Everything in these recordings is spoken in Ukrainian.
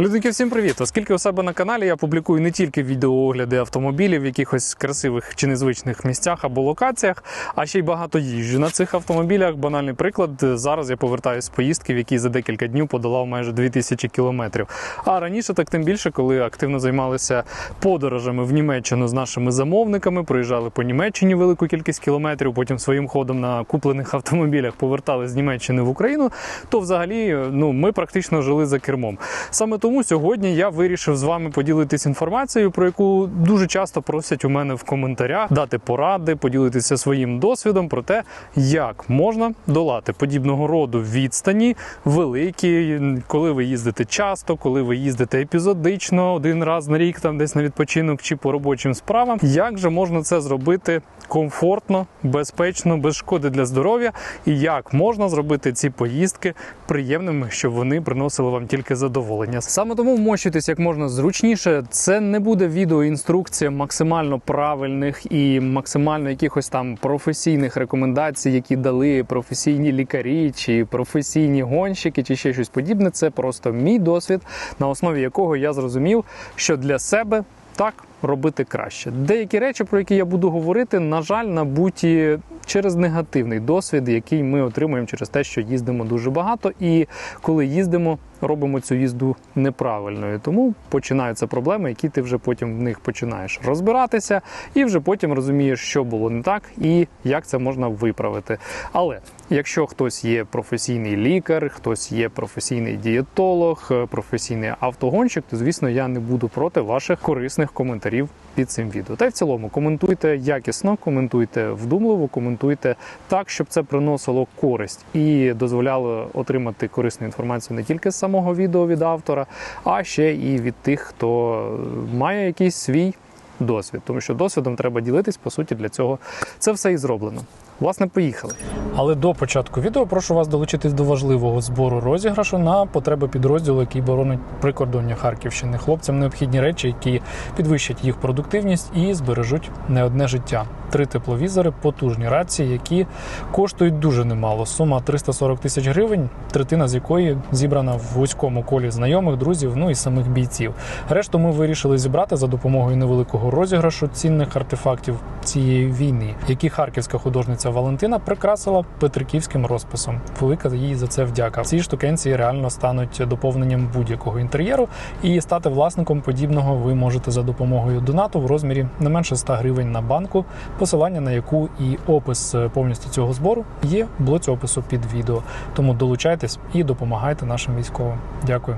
Людики, всім привіт! Оскільки у себе на каналі я публікую не тільки відеоогляди автомобілів в якихось красивих чи незвичних місцях або локаціях, а ще й багато їжджу на цих автомобілях. Банальний приклад. Зараз я повертаюся з поїздки, в якій за декілька днів подолав майже 2000 кілометрів. А раніше так тим більше, коли активно займалися подорожами в Німеччину з нашими замовниками, проїжджали по Німеччині велику кількість кілометрів, потім своїм ходом на куплених автомобілях повертали з Німеччини в Україну, то взагалі ну, ми практично жили за кермом. Саме тому сьогодні я вирішив з вами поділитись інформацією, про яку дуже часто просять у мене в коментарях, дати поради, поділитися своїм досвідом про те, як можна долати подібного роду відстані великі, коли ви їздите часто, коли ви їздите епізодично, один раз на рік, там десь на відпочинок чи по робочим справам. Як же можна це зробити комфортно, безпечно, без шкоди для здоров'я, і як можна зробити ці поїздки приємними, щоб вони приносили вам тільки задоволення. Саме тому вмощуйтесь як можна зручніше. Це не буде відеоінструкція максимально правильних і максимально якихось там професійних рекомендацій, які дали професійні лікарі чи професійні гонщики, чи ще щось подібне. Це просто мій досвід, на основі якого я зрозумів, що для себе так робити краще. Деякі речі, про які я буду говорити, на жаль, набуті через негативний досвід, який ми отримуємо через те, що їздимо дуже багато, і коли їздимо, робимо цю їзду неправильною. Тому починаються проблеми, які ти вже потім в них починаєш розбиратися, і вже потім розумієш, що було не так і як це можна виправити. Але якщо хтось є професійний лікар, хтось є професійний дієтолог, професійний автогонщик, то звісно я не буду проти ваших корисних коментарів під цим відео. Та й в цілому коментуйте якісно, коментуйте вдумливо, коментуйте так, щоб це приносило користь і дозволяло отримати корисну інформацію не тільки з самого відео від автора, а ще і від тих, хто має якийсь свій досвід. Тому що досвідом треба ділитись, по суті, для цього це все і зроблено. Власне, поїхали. Але до початку відео прошу вас долучитись до важливого збору розіграшу на потреби підрозділу, який боронить прикордоння Харківщини. Хлопцям необхідні речі, які підвищать їх продуктивність і збережуть не одне життя. Три тепловізори, потужні рації, які коштують дуже немало. Сума 340 тисяч гривень, третина з якої зібрана в вузькому колі знайомих, друзів, ну і самих бійців. Решту ми вирішили зібрати за допомогою невеликого розіграшу цінних артефактів цієї війни, які харківська художниця Валентина прикрасила петриківським розписом. Велика їй за це вдяка. Ці штукенці реально стануть доповненням будь-якого інтер'єру, і стати власником подібного ви можете за допомогою донату в розмірі не менше 100 гривень на банку, посилання на яку і опис повністю цього збору є в блоці опису під відео. Тому долучайтесь і допомагайте нашим військовим. Дякую.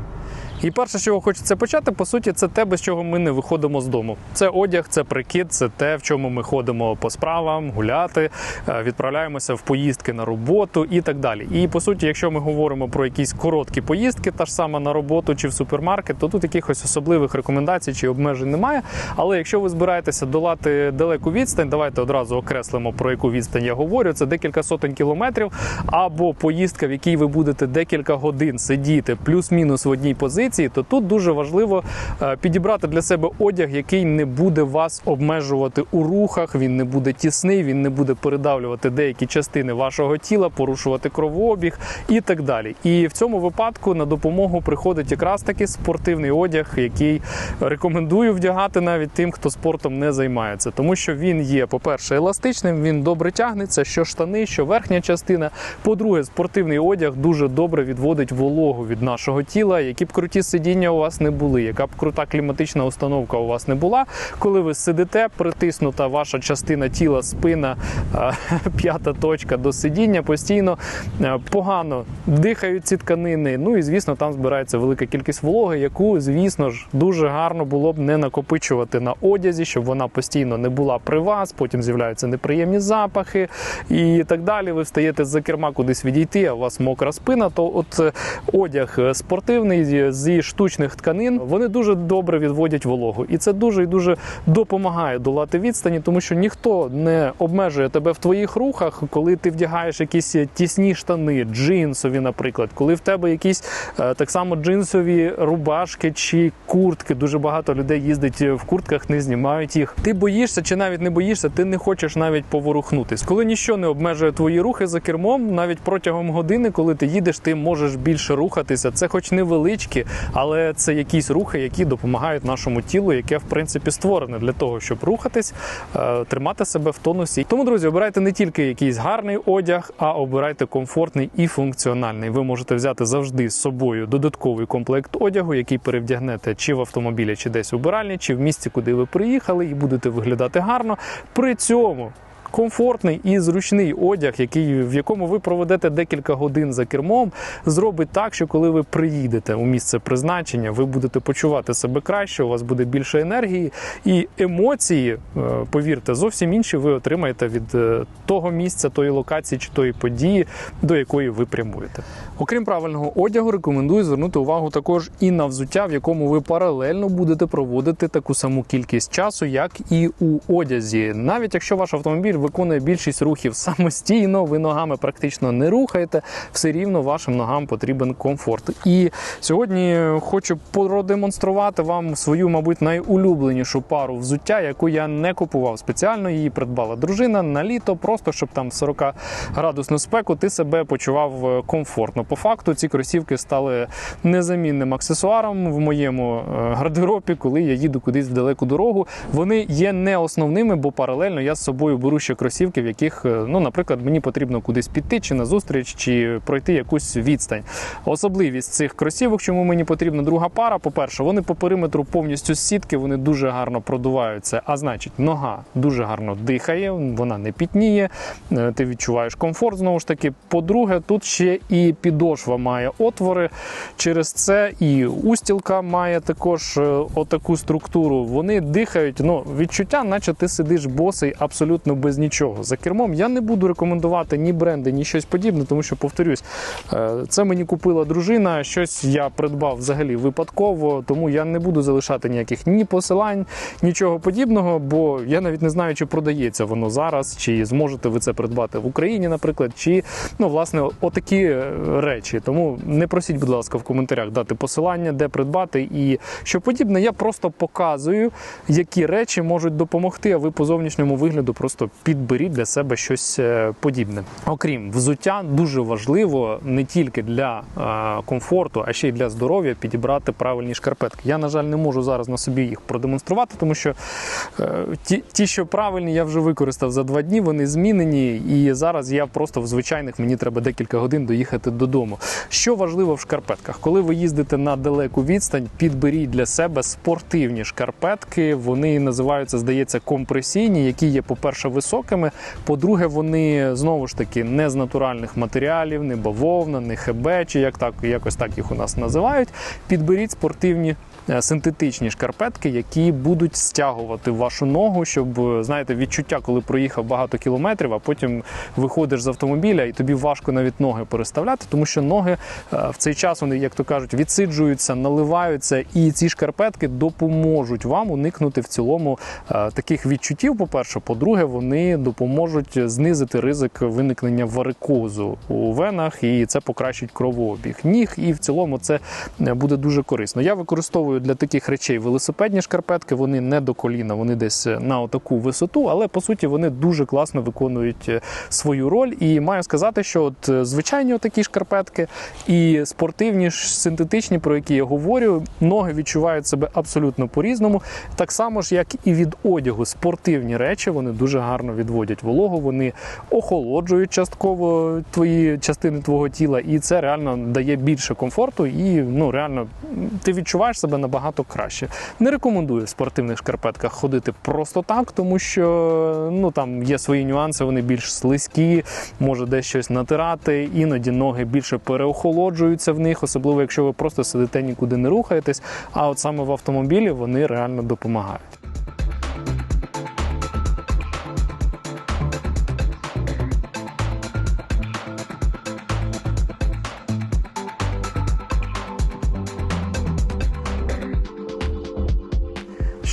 І перше, з чого хочеться почати, по суті, це те, без чого ми не виходимо з дому. Це одяг, це прикид, це те, в чому ми ходимо по справам, гуляти, е, відправляємося в поїздки на роботу і так далі. І по суті, якщо ми говоримо про якісь короткі поїздки, та ж саме на роботу чи в супермаркет, то тут якихось особливих рекомендацій чи обмежень немає. Але якщо ви збираєтеся долати далеку відстань, давайте одразу окреслимо про яку відстань я говорю. Це декілька сотень кілометрів, або поїздка, в якій ви будете декілька годин сидіти, плюс-мінус в одній позиції то тут дуже важливо е, підібрати для себе одяг, який не буде вас обмежувати у рухах. Він не буде тісний, він не буде передавлювати деякі частини вашого тіла, порушувати кровообіг і так далі. І в цьому випадку на допомогу приходить якраз таки спортивний одяг, який рекомендую вдягати навіть тим, хто спортом не займається, тому що він є, по-перше, еластичним, він добре тягнеться, що штани, що верхня частина. По-друге, спортивний одяг дуже добре відводить вологу від нашого тіла, які б круті сидіння у вас не були, яка б крута кліматична установка у вас не була. Коли ви сидите, притиснута ваша частина тіла, спина, п'ята точка до сидіння, постійно погано дихають ці тканини. Ну і звісно, там збирається велика кількість вологи, яку, звісно ж, дуже гарно було б не накопичувати на одязі, щоб вона постійно не була при вас. Потім з'являються неприємні запахи і так далі. Ви встаєте за керма кудись відійти, а у вас мокра спина. То от е, одяг спортивний зі штучних тканин вони дуже добре відводять вологу, і це дуже і дуже допомагає долати відстані, тому що ніхто не обмежує тебе в твоїх рухах, коли ти вдягаєш якісь тісні штани, джинсові, наприклад, коли в тебе якісь е, так само джинсові рубашки чи куртки. Дуже багато людей їздить в куртках, не знімають їх. Ти боїшся чи навіть не боїшся, ти не хочеш навіть поворухнутись. Коли ніщо не обмежує твої рухи за кермом, навіть протягом години, коли ти їдеш, ти можеш більше рухатися. Це, хоч невеличкі, але це якісь рухи, які допомагають нашому тілу, яке в принципі створене для того, щоб рухатись, е, тримати себе в тонусі. Тому, друзі, обирайте не тільки якийсь гарний одяг, а обирайте комфортний і функціональний. Ви можете взяти завжди з собою додатковий комплект одягу, який перевдягнете чи в автомобілі, чи десь у биральні, чи в місті, куди ви приїхали, і будете виглядати гарно. При цьому. Комфортний і зручний одяг, який в якому ви проведете декілька годин за кермом, зробить так, що коли ви приїдете у місце призначення, ви будете почувати себе краще, у вас буде більше енергії і емоції, е, повірте, зовсім інші ви отримаєте від е, того місця, тої локації чи тої події, до якої ви прямуєте. Окрім правильного одягу, рекомендую звернути увагу також і на взуття, в якому ви паралельно будете проводити таку саму кількість часу, як і у одязі, навіть якщо ваш автомобіль виконує більшість рухів самостійно, ви ногами практично не рухаєте, все рівно вашим ногам потрібен комфорт. І сьогодні хочу продемонструвати вам свою, мабуть, найулюбленішу пару взуття, яку я не купував спеціально. Її придбала дружина на літо, просто щоб там 40 градусну спеку ти себе почував е, комфортно. По факту ці кросівки стали незамінним аксесуаром в моєму е, гардеробі, коли я їду кудись в далеку дорогу. Вони є не основними, бо паралельно я з собою беру ще кросівки, в яких, е, ну, наприклад, мені потрібно кудись піти, чи на зустріч, чи пройти якусь відстань. Особливість цих кросівок, чому мені потрібна друга пара. По-перше, вони по периметру повністю з сітки, вони дуже гарно продуваються. А значить, нога дуже гарно дихає, вона не пітніє, е, ти відчуваєш комфорт знову ж таки. По-друге, тут ще і підошва має отвори. Через це і устілка має також е, отаку структуру. Вони дихають, ну, відчуття, наче ти сидиш босий абсолютно без нічого. За кермом я не буду рекомендувати ні бренди, ні щось подібне, тому що, повторюсь, е, це мені купила дружина, щось я придбав взагалі випадково, тому я не буду залишати ніяких ні посилань, нічого подібного, бо я навіть не знаю, чи продається воно зараз, чи зможете ви це придбати в Україні, наприклад, чи ну, власне, отакі е, речі. Тому не просіть, будь ласка, в коментарях дати посилання, де придбати і що подібне. Я просто показую, які речі можуть допомогти, а ви по зовнішньому вигляду просто підберіть для себе щось е, подібне. Окрім взуття, дуже важливо не тільки для е, комфорту, а ще й для здоров'я підібрати правильні шкарпетки. Я, на жаль, не можу зараз на собі їх продемонструвати, тому що е, ті, ті, що правильні, я вже використав за два дні, вони змінені, і зараз я просто в звичайних мені треба декілька годин доїхати додому. Що важливо в шкарпетках, коли ви їздите на далеку відстань, підберіть для себе спортивні шкарпетки. Вони називаються, здається, компресійні, які є, по-перше, високими. По-друге, вони знову ж таки не з натуральних матеріалів, не бавовна, не хебе, чи як так якось так їх у нас називають. Підберіть спортивні. Е, Синтетичні шкарпетки, які будуть стягувати вашу ногу, щоб е, знаєте, відчуття, коли проїхав багато кілометрів, а потім виходиш з автомобіля, і тобі важко навіть ноги переставляти, тому що ноги е, в цей час вони, як то кажуть, відсиджуються, наливаються, і ці шкарпетки допоможуть вам уникнути в цілому таких відчуттів. По-перше, по-друге, вони допоможуть знизити ризик виникнення варикозу у венах, і це покращить кровообіг ніг. І в цілому це буде дуже корисно. Я використовую для таких речей велосипедні шкарпетки. Вони не до коліна, вони десь на отаку висоту, але по суті вони дуже класно виконують е, свою роль. І маю сказати, що от е, звичайні такі шкарпетки і спортивні синтетичні, про які я говорю, ноги відчувають себе абсолютно по-різному. Так само ж, як і від одягу, спортивні речі вони дуже гарно відводять вологу, вони охолоджують частково твої частини твого тіла, і це реально дає більше комфорту. І ну реально ти відчуваєш себе набагато краще. Не рекомендую в спортивних шкарпетках ходити просто так, тому що ну там є свої нюанси, вони більш слизькі, може десь щось натирати. Іноді ноги більше переохолоджуються в них, особливо якщо ви просто сидите нікуди не рухаєтесь. А от саме в автомобілі вони реально допомагають.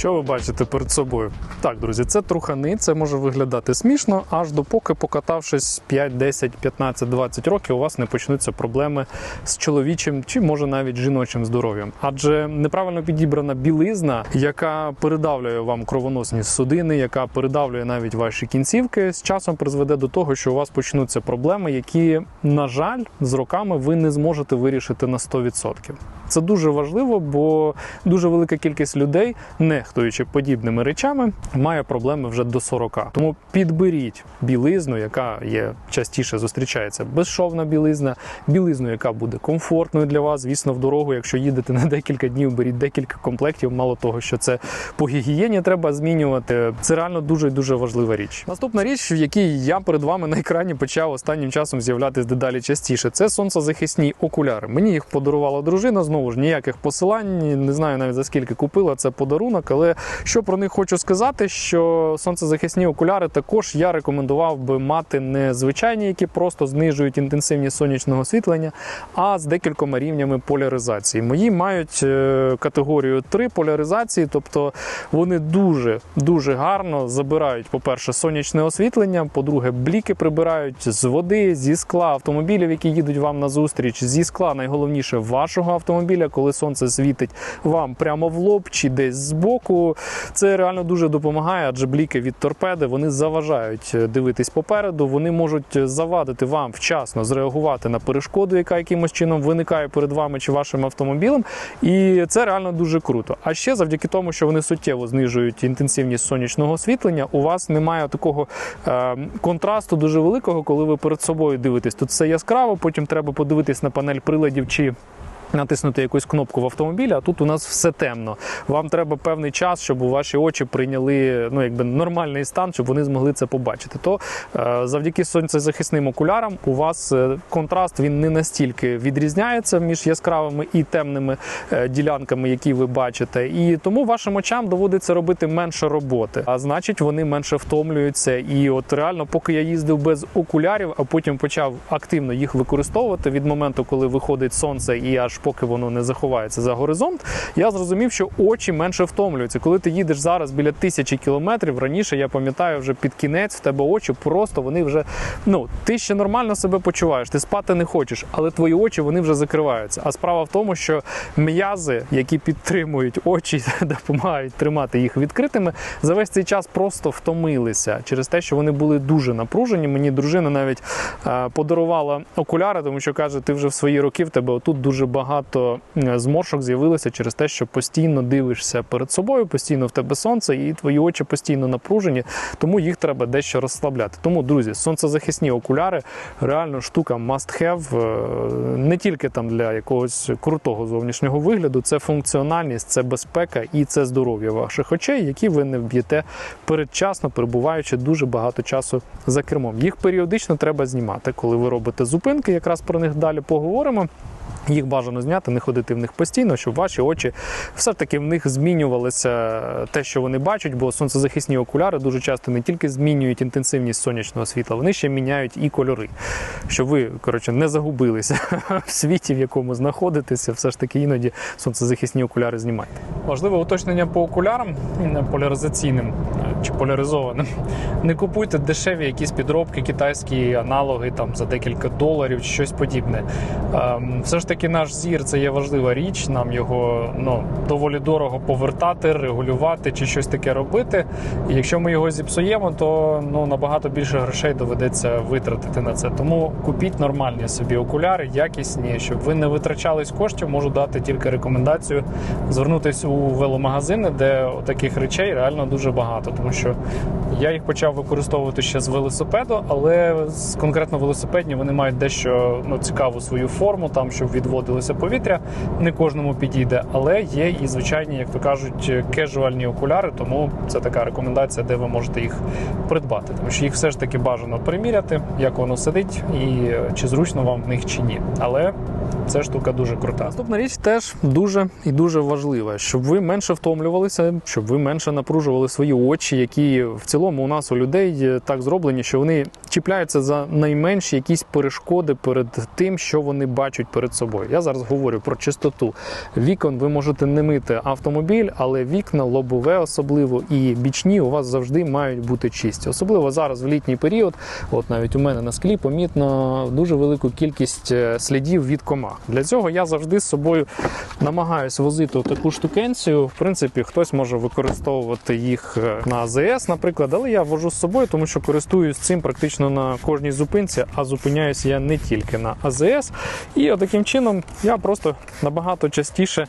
Що ви бачите перед собою? Так, друзі, це трухани, це може виглядати смішно, аж допоки, покатавшись 5, 10, 15, 20 років, у вас не почнуться проблеми з чоловічим чи може навіть жіночим здоров'ям. Адже неправильно підібрана білизна, яка передавлює вам кровоносні судини, яка передавлює навіть ваші кінцівки, з часом призведе до того, що у вас почнуться проблеми, які, на жаль, з роками ви не зможете вирішити на 100%. Це дуже важливо, бо дуже велика кількість людей, нехтуючи подібними речами, має проблеми вже до 40. Тому підберіть білизну, яка є частіше зустрічається безшовна білизна, білизну, яка буде комфортною для вас. Звісно, в дорогу, якщо їдете на декілька днів, беріть декілька комплектів. Мало того, що це по гігієні треба змінювати. Це реально дуже дуже важлива річ. Наступна річ, в якій я перед вами на екрані почав останнім часом з'являтись дедалі частіше, це сонцезахисні окуляри. Мені їх подарувала дружина. Знову ж ніяких посилань, не знаю навіть за скільки купила. Це подарунок. Але що про них хочу сказати, що сонцезахисні окуляри також я рекомендував би мати не звичайні, які просто знижують інтенсивність сонячного освітлення, а з декількома рівнями поляризації. Мої мають е, категорію 3 поляризації, тобто вони дуже дуже гарно забирають, по-перше, сонячне освітлення, по-друге, бліки прибирають з води, зі скла автомобілів, які їдуть вам на зустріч, зі скла, найголовніше вашого автомобіля, коли сонце світить вам прямо в лоб чи десь збоку. Це реально дуже допомагає, адже бліки від торпеди вони заважають е, дивитись попереду. Вони можуть завадити вам вчасно зреагувати на перешкоду, яка якимось чином виникає перед вами чи вашим автомобілем. І це реально дуже круто. А ще завдяки тому, що вони суттєво знижують інтенсивність сонячного освітлення, у вас немає такого е, контрасту дуже великого, коли ви перед собою дивитесь. Тут все яскраво, потім треба подивитись на панель приладів чи. Натиснути якусь кнопку в автомобілі, а тут у нас все темно. Вам треба певний час, щоб ваші очі прийняли ну якби нормальний стан, щоб вони змогли це побачити. То е, завдяки сонцезахисним окулярам у вас е, контраст він не настільки відрізняється між яскравими і темними е, ділянками, які ви бачите, і тому вашим очам доводиться робити менше роботи. А значить, вони менше втомлюються. І от реально, поки я їздив без окулярів, а потім почав активно їх використовувати від моменту, коли виходить сонце, і аж поки воно не заховається за горизонт, я зрозумів, що очі менше втомлюються. Коли ти їдеш зараз біля тисячі кілометрів, раніше я пам'ятаю, вже під кінець в тебе очі просто вони вже ну ти ще нормально себе почуваєш, ти спати не хочеш, але твої очі вони вже закриваються. А справа в тому, що м'язи, які підтримують очі, допомагають тримати їх відкритими, за весь цей час просто втомилися через те, що вони були дуже напружені. Мені дружина навіть е, подарувала окуляри, тому що каже, ти вже в свої роки в тебе отут дуже багато е, зморшок з'явилося через те, що постійно дивишся перед собою, постійно в тебе сонце, і твої очі постійно напружені, тому їх треба дещо розслабляти. Тому, друзі, сонцезахисні окуляри реально штука must have е, не тільки там для якогось крутого зовнішнього вигляду, це функціональність, це безпека і це здоров'я ваших очей, які ви не вб'єте передчасно, перебуваючи дуже багато часу за кермом. Їх періодично треба знімати, коли ви робите зупинки. Якраз про них далі поговоримо. Їх бажано зняти, не ходити в них постійно, щоб ваші очі все ж таки в них змінювалося те, що вони бачать, бо сонцезахисні окуляри дуже часто не тільки змінюють інтенсивність сонячного світла, вони ще міняють і кольори. Щоб ви коротше не загубилися в світі, в якому знаходитеся, все ж таки іноді сонцезахисні окуляри знімайте. Важливе уточнення по окулярам поляризаційним чи поляризованим. Не купуйте дешеві якісь підробки, китайські аналоги там за декілька доларів чи щось подібне. Ем, Все ж таки, наш зір це є важлива річ. Нам його ну доволі дорого повертати, регулювати чи щось таке робити. І якщо ми його зіпсуємо, то ну набагато більше грошей доведеться витратити на це. Тому купіть нормальні собі окуляри, якісні, щоб ви не витрачались коштів. Можу дати тільки рекомендацію звернутися у веломагазини, де таких речей реально дуже багато, тому що я їх почав використовувати ще з велосипеду, але з конкретно велосипедні вони мають дещо ну, цікаву свою форму, там щоб відводилося повітря. Не кожному підійде, але є і звичайні, як то кажуть, кежуальні окуляри. Тому це така рекомендація, де ви можете їх придбати. Тому що їх все ж таки бажано приміряти, як воно сидить, і чи зручно вам в них чи ні. Але це штука дуже крута. Наступна річ теж дуже і дуже важлива, щоб ви менше втомлювалися, щоб ви менше напружували свої очі, які в цілому у нас у людей е, так зроблені, що вони чіпляються за найменші якісь перешкоди перед тим, що вони бачать перед собою. Я зараз говорю про чистоту вікон. Ви можете не мити автомобіль, але вікна, лобове особливо і бічні у вас завжди мають бути чисті. Особливо зараз в літній період. От навіть у мене на склі помітно дуже велику кількість е, слідів від комах. Для цього я завжди з собою намагаюся возити таку штукенцію. В принципі, хтось може використовувати їх е, на АЗС, наприклад, але я вожу з собою, тому що користуюсь цим практично на кожній зупинці, а зупиняюся я не тільки на АЗС. І таким чином я просто набагато частіше,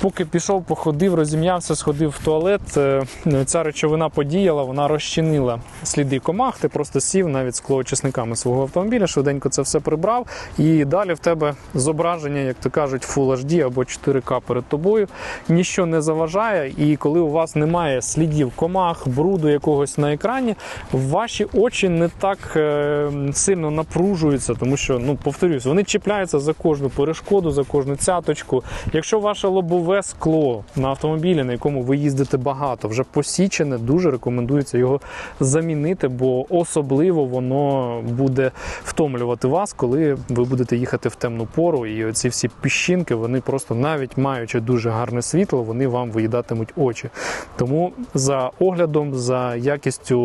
поки пішов, походив, розім'явся, сходив в туалет. е, Ця речовина подіяла, вона розчинила сліди комах. Ти просто сів навіть склоочисниками свого автомобіля, швиденько це все прибрав. І далі в тебе зображення, як то кажуть, Full HD або 4К перед тобою. Ніщо не заважає. І коли у вас немає слідів комах, бруду якогось на екрані, ваші очі не так е, сильно напружуються, тому що, ну повторюсь, вони чіпляються за кожну перешкоду, за кожну цяточку. Якщо ваше лобове скло на автомобілі, на якому ви їздите багато, вже посічене, дуже рекомендується його замінити, бо особливо воно буде втомлювати вас, коли ви будете їхати в темну пору. І оці всі піщинки, вони просто навіть маючи дуже гарне світло, вони вам виїдатимуть очі. Тому за оглядом, за якістю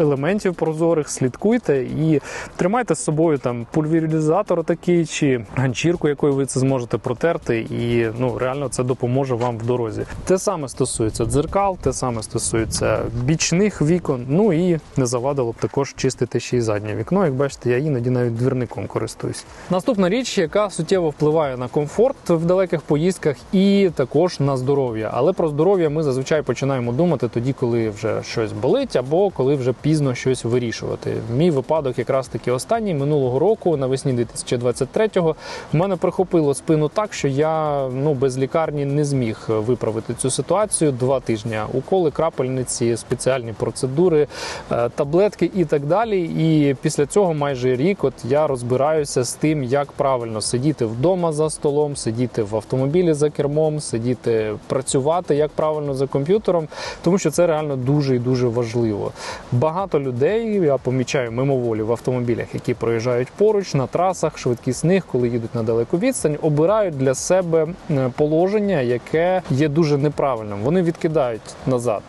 елементів прозорих слідкуйте і тримайте з собою там пульверізатор такий чи ганчірку, якою ви це зможете протерти, і ну реально це допоможе вам в дорозі. Те саме стосується дзеркал, те саме стосується бічних вікон. Ну і не завадило б також чистити ще й заднє вікно. Як бачите, я іноді навіть двірником користуюсь. Наступна річ, яка суттєво впливає на комфорт в далеких поїздках, і також на здоров'я. Але про здоров'я ми зазвичай починаємо думати тоді, коли вже щось болить, або коли вже пізно щось вирішувати. Мій випадок, якраз таки останній минулого року, навесні 2023-го, в мене прихопило спину так, що я ну без лікарні не зміг виправити цю ситуацію. Два тижні уколи, крапельниці, спеціальні процедури, е, таблетки і так далі. І після цього майже рік, от я розбираюся з тим, як правильно сидіти вдома за столом, сидіти в автомобілі за кермом, сидіти працювати як правильно за комп'ютером, тому що це реально дуже і дуже важливо. Багато людей я помічаю мимоволі в автомобілях, які проїжджають поруч на трасах швидкісних, коли їдуть на далеку відстань, обирають для себе е, положення, яке є дуже неправильним. Вони відкидають назад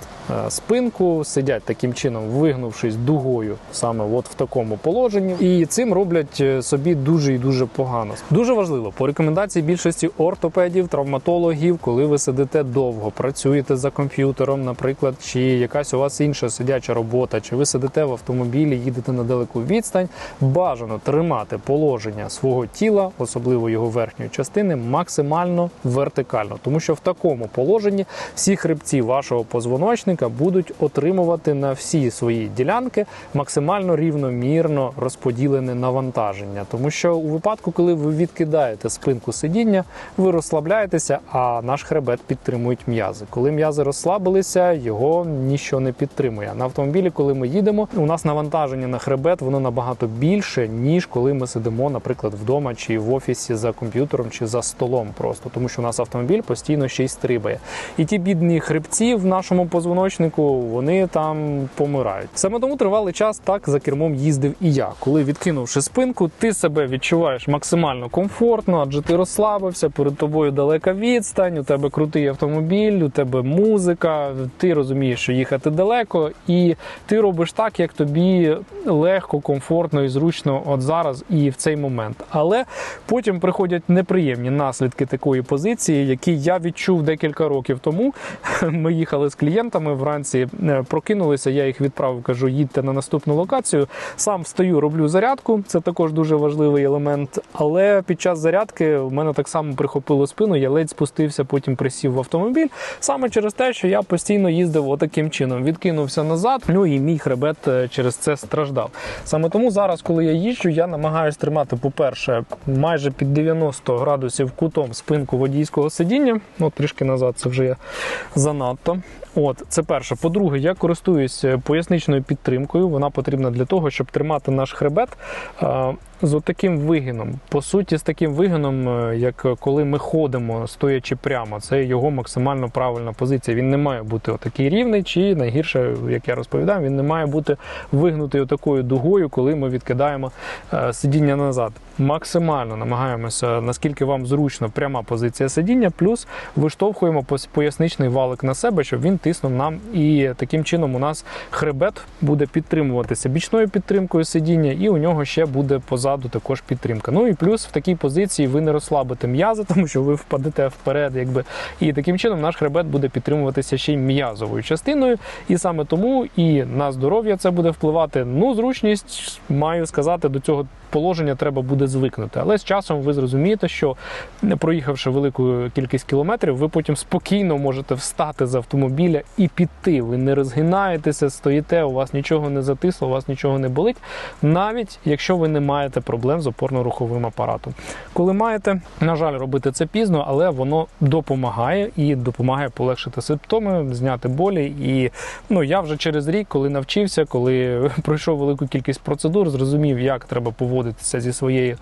спинку, сидять таким чином, вигнувшись дугою, саме от в такому положенні, і цим роблять е, собі дуже і дуже погано. Дуже важливо по рекомендації більшості ортопедів, травматологів, коли ви сидите довго, працюєте за комп'ютером, наприклад, чи якась у вас інша сидяча робота, чи ви сидите в автомобілі, їдете на далеку відстань, бажано тримати положення свого тіла, особливо його верхньої частини, максимально вертикально, тому що в такому положенні всі хребці вашого позвоночника будуть отримувати на всі свої ділянки максимально рівномірно розподілене навантаження, тому що у випадку, коли ви відкидаєте спинку сидіння, ви розслабляєтеся, а наш хребет підтримують м'язи. Коли м'язи розслабилися, його ніщо не підтримує. На автомобілі, коли ми їдемо, у нас навантаження на хребет воно набагато більше, ніж коли ми сидимо, наприклад, вдома чи в офісі за комп'ютером чи за столом, просто тому що у нас автомобіль постійно ще й стрибає. І ті бідні хребці в нашому позвоночнику вони там помирають. Саме тому тривалий час так за кермом їздив і я. Коли відкинувши спинку, ти себе відчуваєш максимально комфортно, адже ти розслабився, перед тобою далека відстань, у тебе крутий автомобіль, у тебе музика, ти розумієш, що їхати далеко, і ти робиш так, як тобі легко, комфортно і зручно от зараз і в цей момент. Але потім приходять неприємні наслідки такої позиції, які я відчув декілька років тому. Ми їхали з клієнтами вранці, е, прокинулися. Я їх відправив, кажу, їдьте на наступну локацію. Сам встаю, роблю зарядку. Це також дуже важливий елемент. Але під час зарядки в мене так само прихопило спину. Я ледь спустився, потім присів в автомобіль. Саме через те, що я постійно їздив отаким чином. Відкинувся назад. Ну і мій хребет е, через це страждав. Саме тому зараз, коли я їжджу, я намагаюся тримати, по-перше, майже під 90 градусів кутом спинку водійського сидіння. От трішки назад це вже я занадто. От, це перше. По-друге, я користуюсь поясничною підтримкою. Вона потрібна для того, щоб тримати наш хребет а, з таким вигином. По суті, з таким вигином, е, як коли ми ходимо, стоячи прямо, це його максимально правильна позиція. Він не має бути отакий рівний, чи найгірше, як я розповідав, він не має бути вигнутий такою дугою, коли ми відкидаємо е, сидіння назад. Максимально намагаємося, наскільки вам зручно, пряма позиція сидіння, плюс виштовхуємо поясничний валик на себе, щоб він тиснув нам. І таким чином у нас хребет буде підтримуватися бічною підтримкою сидіння, і у нього ще буде позаду також підтримка. Ну і плюс в такій позиції ви не розслабите м'язи, тому що ви впадете вперед, якби і таким чином наш хребет буде підтримуватися ще й м'язовою частиною. І саме тому і на здоров'я це буде впливати. Ну, зручність маю сказати, до цього положення треба буде звикнути. Але з часом ви зрозумієте, що не проїхавши велику кількість кілометрів, ви потім спокійно можете встати з автомобіля і піти. Ви не розгинаєтеся, стоїте, у вас нічого не затисло, у вас нічого не болить, навіть якщо ви не маєте проблем з опорно-руховим апаратом. Коли маєте, на жаль, робити це пізно, але воно допомагає і допомагає полегшити симптоми, зняти болі. І ну я вже через рік, коли навчився, коли пройшов велику кількість процедур, зрозумів, як треба поводитися зі своєю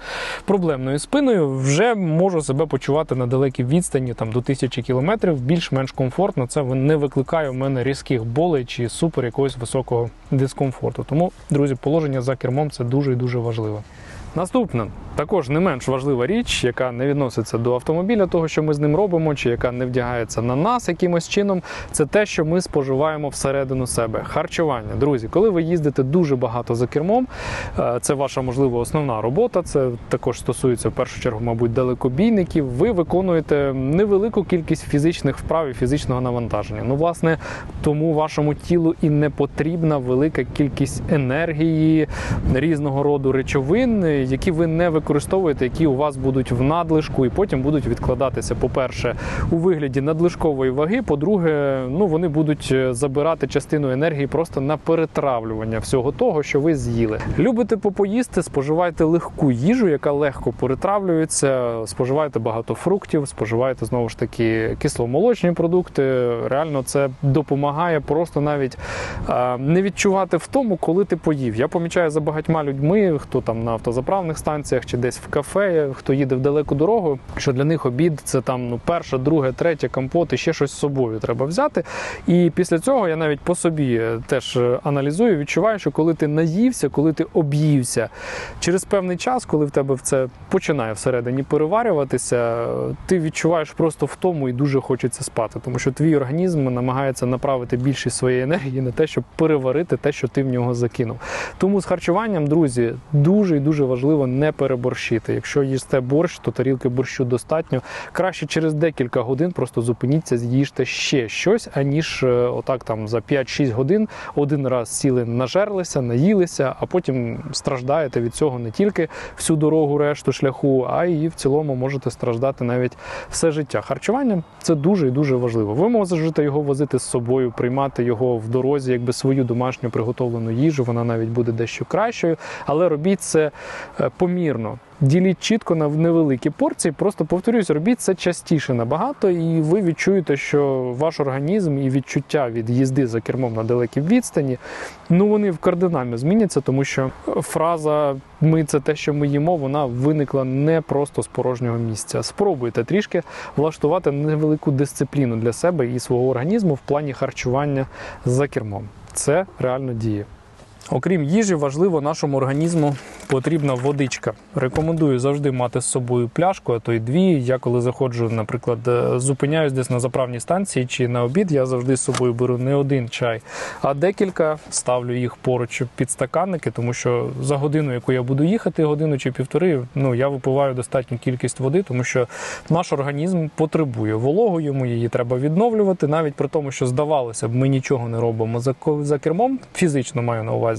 проблемною спиною, вже можу себе почувати на далекій відстані, там до тисячі кілометрів, більш-менш комфортно. Це не викликає в мене різких болей чи супер якогось високого дискомфорту. Тому, друзі, положення за кермом це дуже і дуже важливо. Наступна також не менш важлива річ, яка не відноситься до автомобіля, того що ми з ним робимо, чи яка не вдягається на нас якимось чином, це те, що ми споживаємо всередину себе. Харчування, друзі, коли ви їздите дуже багато за кермом, е, це ваша можливо основна робота. Це також стосується в першу чергу, мабуть, далекобійників. Ви виконуєте невелику кількість фізичних вправ і фізичного навантаження. Ну, власне, тому вашому тілу і не потрібна велика кількість енергії, різного роду речовин, які ви не використовуєте, які у вас будуть в надлишку, і потім будуть відкладатися, по-перше, у вигляді надлишкової ваги. По-друге, ну вони будуть е, забирати частину енергії просто на перетравлювання всього того, що ви з'їли. Любите попоїсти, споживайте легку їжу, яка легко перетравлюється. Споживайте багато фруктів, споживайте знову ж таки кисломолочні продукти. Реально це допомагає просто навіть е, не відчувати в тому, коли ти поїв. Я помічаю за багатьма людьми, хто там на автозаправних станціях чи десь в кафе, хто їде в далеку дорогу, що для них обід це там ну перше, друге, третє компот і ще щось з собою треба взяти. І після цього я навіть по собі теж аналізую, відчуваю, що коли ти наївся, коли ти об'ївся, через певний час, коли в тебе це починає всередині переварюватися, ти відчуваєш просто втому і дуже хочеться спати, тому що твій організм намагається направити більшість своєї енергії на те, щоб переварити те, що ти в нього закинув. Тому з харчуванням, друзі, дуже і дуже важливо не переборщити. Якщо їсте борщ, то тарілки борщу достатньо. Краще через декілька годин просто зупиніться, з'їжте ще щось, аніж е, отак там за 5-6 годин один раз сіли, нажерлися, наїлися, а потім страждаєте від цього не тільки всю дорогу, решту шляху, а і в цілому можете страждати навіть все життя. Харчування це дуже і дуже важливо. Ви можете його возити з собою, приймати його в дорозі, якби свою домашню приготовлену їжу. Вона навіть буде дещо кращою, але робіть це помірно. Діліть чітко на невеликі порції, просто повторюсь, робіть це частіше набагато, і ви відчуєте, що ваш організм і відчуття від їзди за кермом на далекій відстані, ну вони в кардинально зміняться, тому що фраза Ми це те, що ми їмо, вона виникла не просто з порожнього місця. Спробуйте трішки влаштувати невелику дисципліну для себе і свого організму в плані харчування за кермом. Це реально діє. Окрім їжі, важливо нашому організму потрібна водичка. Рекомендую завжди мати з собою пляшку, а то й дві. Я коли заходжу, наприклад, е, зупиняюсь десь на заправній станції чи на обід, я завжди з собою беру не один чай, а декілька ставлю їх поруч під стаканники, тому що за годину, яку я буду їхати, годину чи півтори, ну я випиваю достатню кількість води, тому що наш організм потребує вологу, йому її треба відновлювати, навіть при тому, що здавалося б, ми нічого не робимо за кермом, фізично маю на увазі,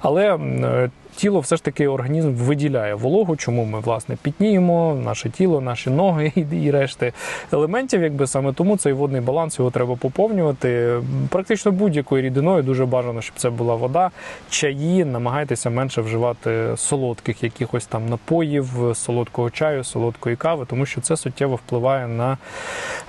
але е, тіло все ж таки організм виділяє вологу, чому ми власне пітніємо, наше тіло, наші ноги і, і решти елементів. Якби саме тому цей водний баланс його треба поповнювати. Практично будь-якою рідиною дуже бажано, щоб це була вода, чаї. Намагайтеся менше вживати солодких якихось там напоїв, солодкого чаю, солодкої кави, тому що це суттєво впливає на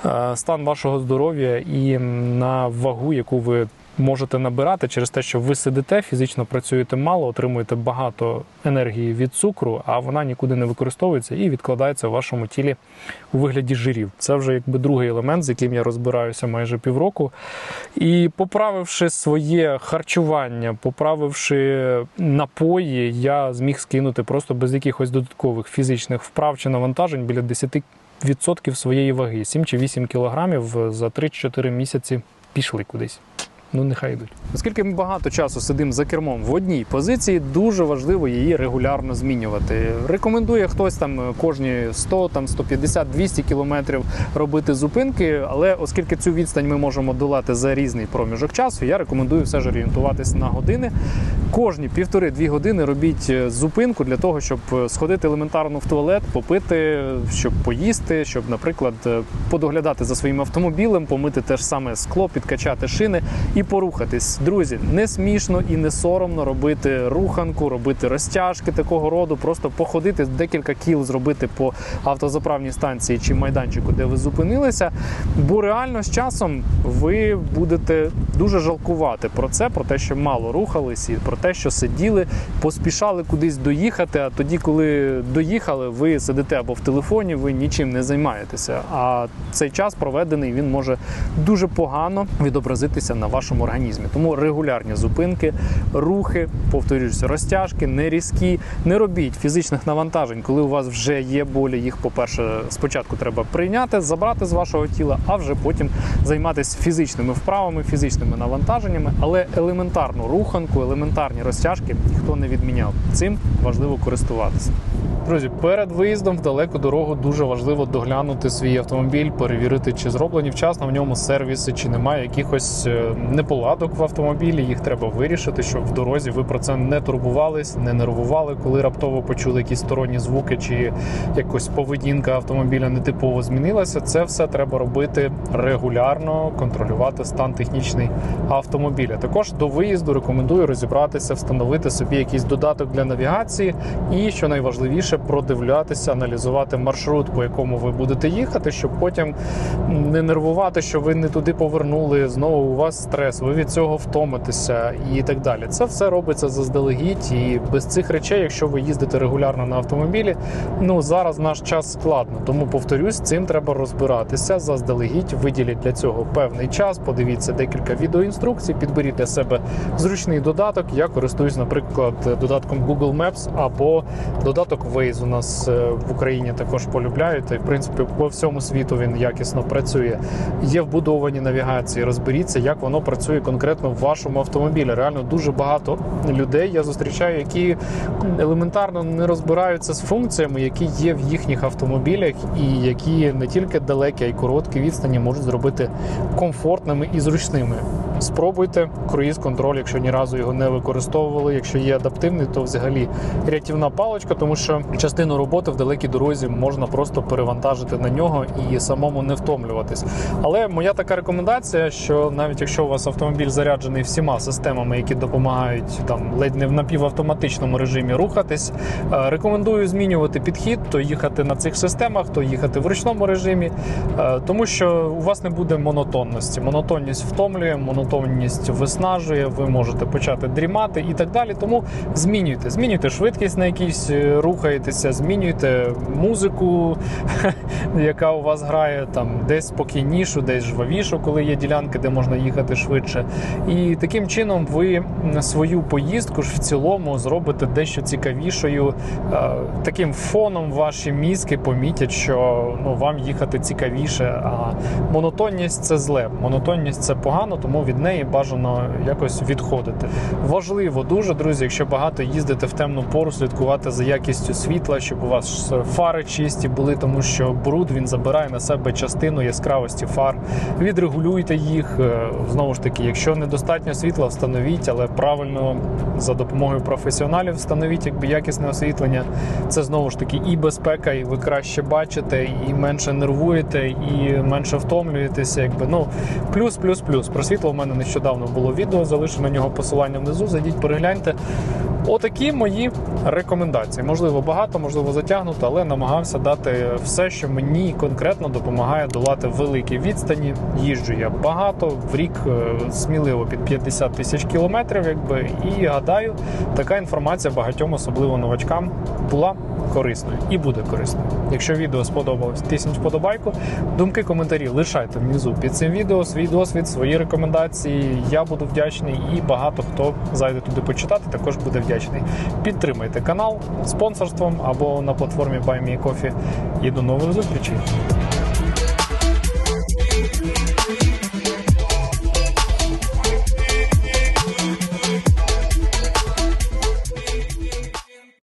е, стан вашого здоров'я і на вагу, яку ви можете набирати через те, що ви сидите, фізично працюєте мало, отримуєте багато енергії від цукру, а вона нікуди не використовується і відкладається в вашому тілі у вигляді жирів. Це вже якби другий елемент, з яким я розбираюся майже півроку. І поправивши своє харчування, поправивши напої, я зміг скинути просто без якихось додаткових фізичних вправ чи навантажень біля 10% своєї ваги. 7 чи 8 кілограмів за 3-4 місяці пішли кудись. Ну, нехай йдуть. Оскільки ми багато часу сидимо за кермом в одній позиції, дуже важливо її регулярно змінювати. Рекомендує хтось там кожні 100, там 150, 200 кілометрів робити зупинки, але оскільки цю відстань ми можемо долати за різний проміжок часу, я рекомендую все ж орієнтуватись на години. Кожні півтори-дві години робіть е, зупинку для того, щоб сходити елементарно в туалет, попити, щоб поїсти, щоб, наприклад, е, подоглядати за своїм автомобілем, помити те ж саме скло, підкачати шини і порухатись. Друзі, не смішно і не соромно робити руханку, робити розтяжки такого роду, просто походити декілька кіл зробити по автозаправній станції чи майданчику, де ви зупинилися. Бо реально з часом ви будете дуже жалкувати про це, про те, що мало рухались, і про те, що сиділи, поспішали кудись доїхати. А тоді, коли доїхали, ви сидите або в телефоні, ви нічим не займаєтеся. А цей час проведений він може дуже погано відобразитися на вашому організмі. Тому регулярні зупинки, рухи, повторююся, розтяжки, не різкі. Не робіть фізичних навантажень, коли у вас вже є болі. Їх, по-перше, спочатку треба прийняти, забрати з вашого тіла, а вже потім займатися фізичними вправами, фізичними навантаженнями, але елементарну руханку, елементарні розтяжки ніхто не відміняв. Цим важливо користуватися. Друзі, перед виїздом в далеку дорогу дуже важливо доглянути свій автомобіль, перевірити, чи зроблені вчасно в ньому сервіси, чи немає якихось е, неполадок в автомобілі. Їх треба вирішити, щоб в дорозі ви про це не турбувались, не нервували, коли раптово почули якісь сторонні звуки, чи якось поведінка автомобіля нетипово змінилася. Це все треба робити регулярно, контролювати стан технічний автомобіля. Також до виїзду рекомендую розібратися, встановити собі якийсь додаток для навігації, і що найважливіше, продивлятися, аналізувати маршрут, по якому ви будете їхати, щоб потім не нервувати, що ви не туди повернули. Знову у вас стрес, ви від цього втомитеся і так далі. Це все робиться заздалегідь, і без цих речей, якщо ви їздите регулярно на автомобілі, ну зараз наш час складно. Тому повторюсь, цим треба розбиратися заздалегідь. Виділіть для цього певний час. Подивіться декілька відеоінструкцій, підберіть для себе зручний додаток. Я користуюсь, наприклад, додатком Google Maps або додаток Waze у нас е, в Україні також полюбляють. Й в принципі по всьому світу він якісно працює. Є вбудовані навігації. Розберіться, як воно працює конкретно в вашому автомобілі. Реально дуже багато людей я зустрічаю, які елементарно не розбираються з функціями, які є в їхніх автомобілях, і які не тільки далекі, а й короткі відстані можуть зробити комфортними і зручними. Спробуйте круїз контроль, якщо ні разу його не використовували. Якщо є адаптивний, то взагалі рятівна паличка, тому що частину роботи в далекій дорозі можна просто перевантажити на нього і самому не втомлюватись. Але моя така рекомендація, що навіть якщо у вас автомобіль заряджений всіма системами, які допомагають там ледь не в напівавтоматичному режимі рухатись, е, рекомендую змінювати підхід, то їхати на цих системах, то їхати в ручному режимі, е, тому що у вас не буде монотонності. Монотонність втомлює, монотонність виснажує, ви можете почати дрімати і так далі. Тому змінюйте, змінюйте швидкість, на якійсь е, рухаєтеся, змінюйте музику, яка у вас грає там десь спокійнішу, десь жвавішу, коли є ділянки, де можна їхати швидше. І таким чином ви свою поїздку ж в цілому зробите дещо цікавішою. Е, Таким фоном ваші мізки помітять, що ну вам їхати цікавіше. А монотонність це зле. Монотонність це погано, тому від неї бажано якось відходити. Важливо дуже, друзі, якщо багато їздите в темну пору, слідкувати за якістю світла, щоб у вас фари чисті були, тому що бруд він забирає на себе частину яскравості фар. Відрегулюйте їх. Е, Знову ж таки, якщо недостатньо світла, встановіть, але правильно за допомогою професіоналів встановіть якби якісне освітлення. Це знову ж таки і безпека, і ви краще бачите, і менше нервуєте, і менше втомлюєтеся. Якби ну плюс, плюс, плюс. Про світло в мене нещодавно було відео. Залишу на нього посилання внизу. Зайдіть, перегляньте. Отакі мої рекомендації. Можливо, багато, можливо, затягнуто, але намагався дати все, що мені конкретно допомагає долати великі відстані. Їжджу я багато в рік е, сміливо під 50 тисяч кілометрів, якби і гадаю, така інформація багатьом, особливо новачкам, була корисною і буде корисною. Якщо відео сподобалось, тисніть вподобайку. Думки, коментарі лишайте внизу під цим відео свій досвід, свої рекомендації. Я буду вдячний, і багато хто зайде туди почитати, також буде вдячний. Підтримайте канал спонсорством або на платформі BuyMeCoffee. І до нових зустрічей!